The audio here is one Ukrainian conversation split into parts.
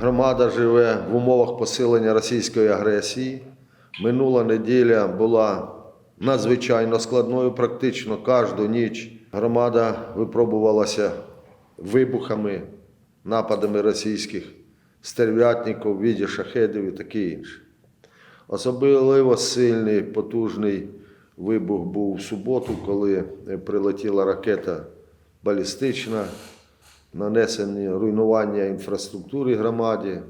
Громада живе в умовах посилення російської агресії. Минула неділя була надзвичайно складною. Практично кожну ніч громада випробувалася вибухами, нападами російських стерв'ятників, віді шахедів і таке інше. Особливо сильний потужний вибух був в суботу, коли прилетіла ракета балістична, нанесені руйнування інфраструктури громаді.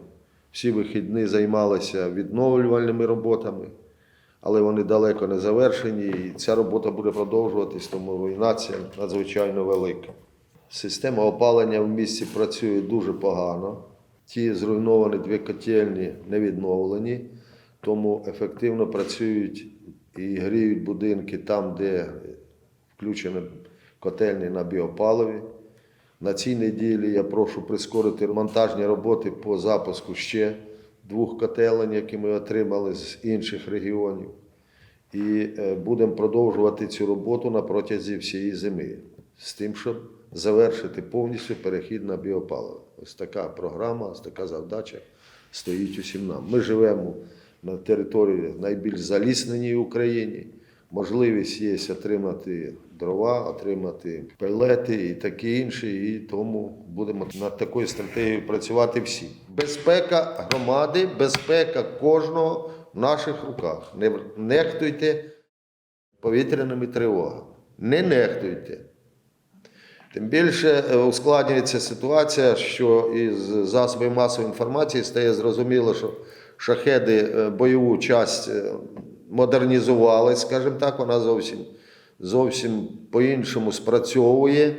Всі вихідні займалися відновлювальними роботами, але вони далеко не завершені, і ця робота буде продовжуватись, тому руйнація надзвичайно велика. Система опалення в місті працює дуже погано. Ті зруйновані дві котельні не відновлені, тому ефективно працюють і гріють будинки там, де включені котельні на біопаливі. На цій неділі я прошу прискорити монтажні роботи по запуску ще двох котелень, які ми отримали з інших регіонів. І е, будемо продовжувати цю роботу на протязі всієї зими, з тим, щоб завершити повністю перехід на біопаливо. Ось така програма, ось така завдача стоїть усім нам. Ми живемо на території найбільш залісненій Україні. Можливість є отримати дрова, отримати пелети і таке інше, і тому будемо над такою стратегією працювати всі. Безпека громади, безпека кожного в наших руках. Не нехтуйте повітряними тривогами. Не нехтуйте. Тим більше е, ускладнюється ситуація, що із засобів масової інформації стає зрозуміло, що шахеди е, бойову часть е, модернізували, скажімо так, вона зовсім, зовсім по-іншому спрацьовує.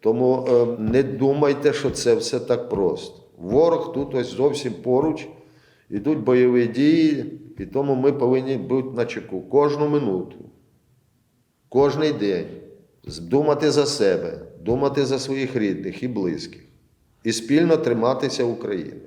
Тому е, не думайте, що це все так просто. Ворог тут ось зовсім поруч, ідуть бойові дії, і тому ми повинні бути на чеку кожну минуту, кожний день. Думати за себе, думати за своїх рідних і близьких, і спільно триматися України.